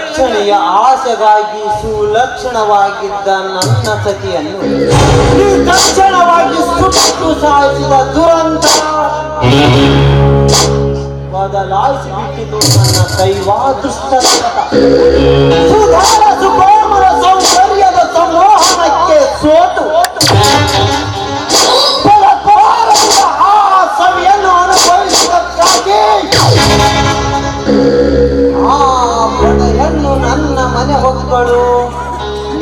ರಕ್ಷಣೆಯ ಆಸೆಗಾಗಿ ಸುಲಕ್ಷಣವಾಗಿದ್ದ ನನ್ನ ಸತಿಯನ್ನು ತಕ್ಷಣವಾಗಿ ಸುಟ್ಟು ಸಾಯಿಸಿದ ದುರಂತ ಬದಲಾಯಿಸಿಬಿಟ್ಟಿತು ನನ್ನ ದೈವಾದೃಷ್ಟ ಹೊಕ್ಕಳು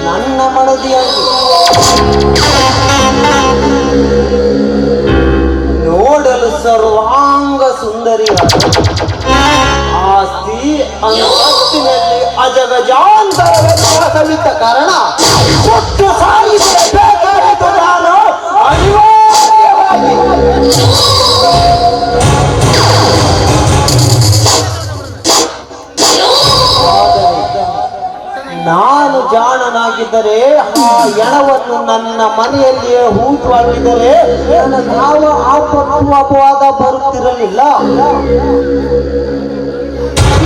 ನನ್ನ ಮಡದಿಯಾಗಿ ನೋಡಲು ಸರ್ವಾಂಗ ಸುಂದರಿಯಾದ ಆಸ್ತಿ ಅಂತಸ್ತಿನಲ್ಲಿ ಅಜಗಜಾಂತರ ಕಾರಣ ಸುಟ್ಟು ಸಾಗಿಸಬೇಕಾಯಿತು ನಾನು ಜಾಣನಾಗಿದ್ದರೆ ಆ ಎಣವನ್ನು ನನ್ನ ಮನೆಯಲ್ಲಿಯೇ ಹೂತು ಹಾಕಿದರೆ ಯಾವ ಆಪತ್ತು ಅಪವಾದ ಬರುತ್ತಿರಲಿಲ್ಲ.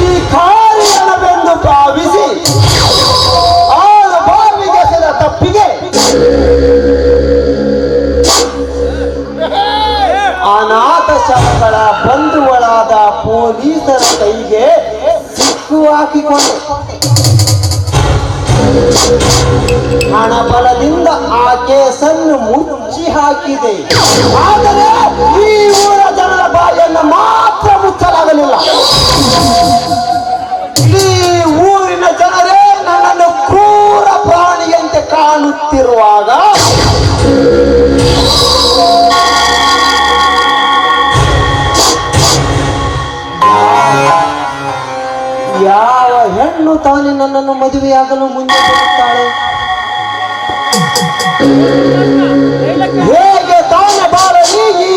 ಈ ಕಾರ್ಯವೆಂದು ಭಾವಿಸಿ ಆ ಬಾವಿಗೆಸೆದ ತಪ್ಪಿಗೆ ಅನಾಥ ಶವಗಳ ಬಂಧುಗಳಾದ ಪೊಲೀಸರ ಕೈಗೆ ಸಿಕ್ಕು ಹಾಕಿಕೊಂಡೆ ಹಣ ಬಲದಿಂದ ಆ ಕೇಸನ್ನು ಮುಚ್ಚಿ ಹಾಕಿದೆ. ಆದರೆ ಈ ಊರ ಜನರ ಬಾಯನ್ನು ಮಾತ್ರ ಮುಚ್ಚಲಾಗಲಿಲ್ಲ. ಈ ಊರಿನ ಜನರೇ ನನ್ನನ್ನು ಕ್ರೂರ ಪ್ರಾಣಿಯಂತೆ ಕಾಣುತ್ತಿರುವಾಗ ಹೆಣ್ಣು ತಾನೇ ನನ್ನನ್ನು ಮದುವೆಯಾಗಲು ಮುಂದೆ ಬರುತ್ತಾಳೆ. ಹೇಗೆ ತಾನ ಬಾರಲಿ ಈ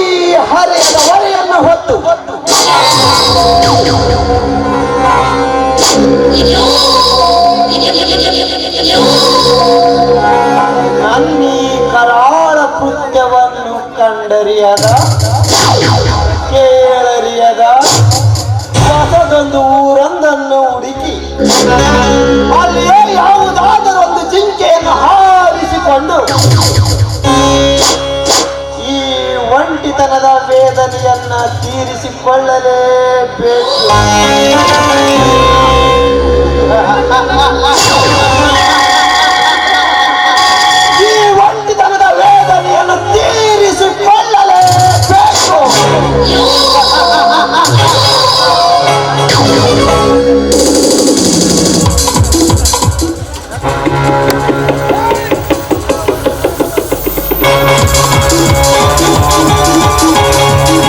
ಹೊರೆಯನ್ನು ಹೊತ್ತು? ನನ್ನೀ ಕರಾಳ ಕೃತ್ಯವನ್ನು ಕಂಡರಿಯದ ಹಾರಿಸಿಕೊಂಡು ಈ ಒಂಟಿತನದ ವೇದನೆಯನ್ನ ತೀರಿಸಿಕೊಳ್ಳಲೇಬೇಕು.